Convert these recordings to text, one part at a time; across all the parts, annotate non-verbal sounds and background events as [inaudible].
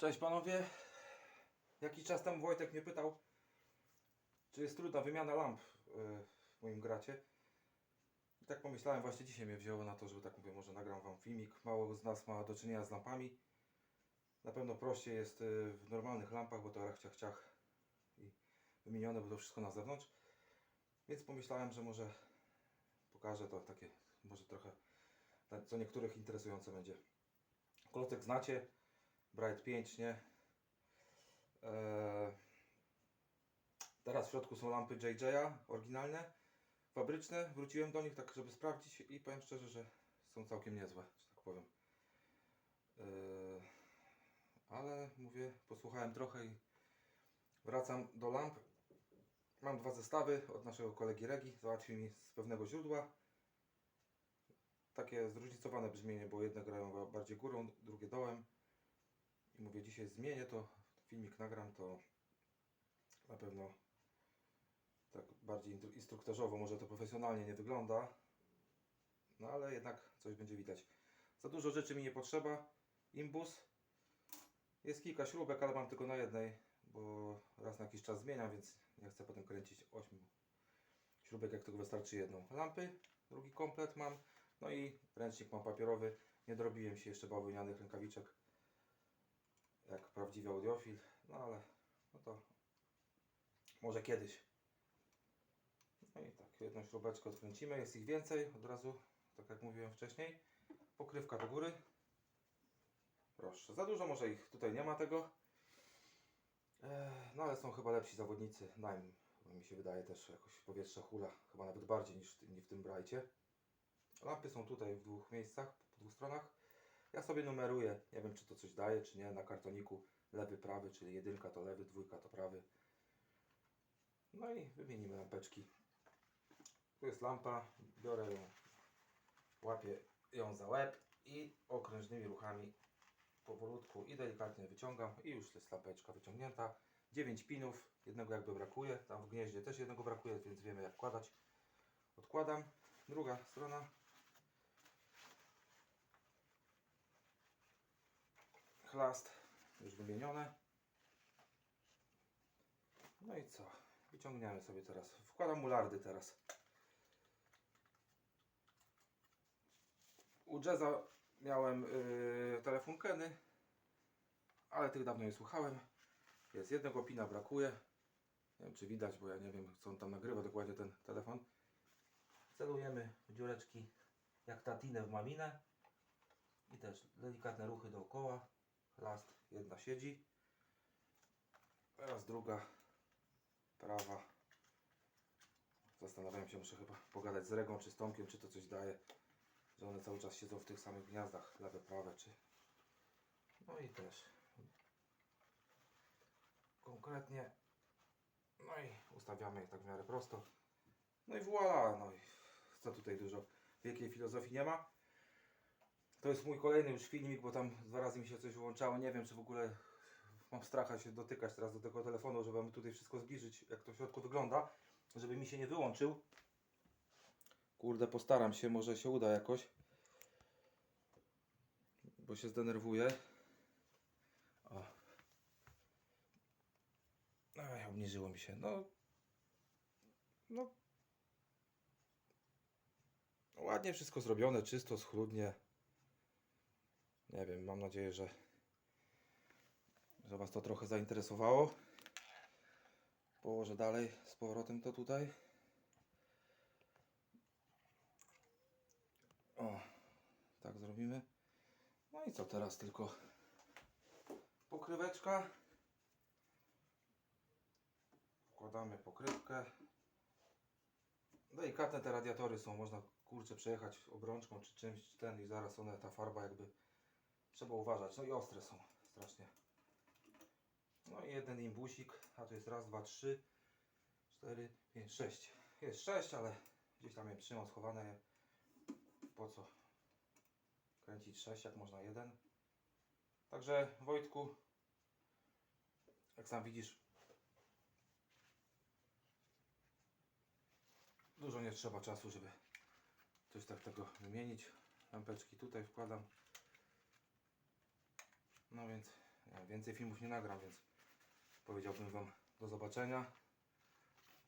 Cześć panowie. Jakiś czas temu Wojtek mnie pytał, czy jest trudna wymiana lamp y, w moim gracie. I tak pomyślałem, właśnie dzisiaj mnie wzięło na to, żeby tak mówię, może nagram wam filmik. Mało z nas ma do czynienia z lampami. Na pewno prościej jest y, w normalnych lampach, bo to rachciach ciach i wymienione, bo to wszystko na zewnątrz. Więc pomyślałem, że może pokażę to takie, może trochę, co niektórych interesujące będzie. Klocek znacie, Bright 5, nie? Eee, teraz w środku są lampy JJ'a, oryginalne, fabryczne. Wróciłem do nich tak, żeby sprawdzić i powiem szczerze, że są całkiem niezłe, że tak powiem. Eee, ale mówię, posłuchałem trochę i wracam do lamp. Mam dwa zestawy od naszego kolegi Regi, załatwił mi z pewnego źródła. Takie zróżnicowane brzmienie, bo jedne grają ba- bardziej górą, drugie dołem. Mówię, dzisiaj zmienię to, filmik nagram, to na pewno tak bardziej instruktażowo, może to profesjonalnie nie wygląda, no ale jednak coś będzie widać. Za dużo rzeczy mi nie potrzeba. Imbus. Jest kilka śrubek, ale mam tylko na jednej, bo raz na jakiś czas zmieniam, więc nie chcę potem kręcić 8 śrubek, jak tylko wystarczy jedną. Lampy, drugi komplet mam, no i ręcznik mam papierowy. Nie dorobiłem się jeszcze bawełnianych rękawiczek jak prawdziwy audiofil, no ale no to może kiedyś. No i tak, jedną śrubeczkę odkręcimy, jest ich więcej, od razu, tak jak mówiłem wcześniej. Pokrywka do góry. Proszę, za dużo może ich tutaj nie ma tego. Eee, no ale są chyba lepsi zawodnicy, najm, mi się wydaje też jakoś powietrze hula, chyba nawet bardziej niż w tym- niż w tym brajcie. Lampy są tutaj w dwóch miejscach, po dwóch stronach. Ja sobie numeruję, nie wiem czy to coś daje, czy nie, na kartoniku lewy, prawy, czyli jedynka to lewy, dwójka to prawy. No i wymienimy lampeczki. Tu jest lampa, biorę ją, łapię ją za łeb i okrężnymi ruchami powolutku i delikatnie wyciągam i już jest lampeczka wyciągnięta. 9 pinów, jednego jakby brakuje, tam w gnieździe też jednego brakuje, więc wiemy jak wkładać. Odkładam, druga strona. Chlast już wymienione. No i co? Wyciągniemy sobie teraz. Wkładam mulardy teraz. U Jazza miałem yy, telefon Keny, ale tych dawno nie słuchałem. Jest jednego pina brakuje. Nie wiem czy widać, bo ja nie wiem co on tam nagrywa dokładnie ten telefon. Celujemy dziureczki jak tatinę w maminę. I też delikatne ruchy dookoła. Last jedna siedzi. Teraz druga. Prawa. Zastanawiam się, muszę chyba pogadać z Regą czy z Tomkiem, czy to coś daje. Że one cały czas siedzą w tych samych gniazdach. Lewe, prawe, czy... No i też. Konkretnie. No i ustawiamy je tak w miarę prosto. No i voilà. No i co tutaj dużo wielkiej filozofii nie ma. To jest mój kolejny już filmik, bo tam dwa razy mi się coś wyłączało. Nie wiem, czy w ogóle mam stracha się dotykać teraz do tego telefonu, żeby tutaj wszystko zbliżyć, jak to w środku wygląda, żeby mi się nie wyłączył. Kurde, postaram się, może się uda jakoś. Bo się zdenerwuję. O. Ej, obniżyło mi się. No. No. Ładnie wszystko zrobione, czysto, schludnie. Nie wiem, mam nadzieję, że, że Was to trochę zainteresowało. Położę dalej z powrotem to tutaj. O, tak zrobimy. No i co teraz tylko pokryweczka. Wkładamy pokrywkę. Delikatne te radiatory są, można kurczę przejechać obrączką czy czymś, czy ten i zaraz one, ta farba jakby Trzeba uważać. No i ostre są strasznie. No i jeden imbusik. A tu jest raz, dwa, trzy, cztery, pięć, sześć. Jest sześć, ale gdzieś tam je trzymam schowane. je. Po co kręcić sześć, jak można jeden. Także Wojtku, jak sam widzisz, dużo nie trzeba czasu, żeby coś tak tego wymienić. Lampeczki tutaj wkładam. No więc Ja więcej filmów nie nagram, więc powiedziałbym Wam do zobaczenia.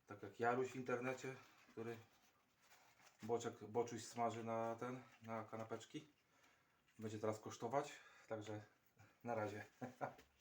Tak jak Jaruś w internecie, który boczek, boczuś smaży na ten, na kanapeczki. Będzie teraz kosztować, także na razie. [laughs]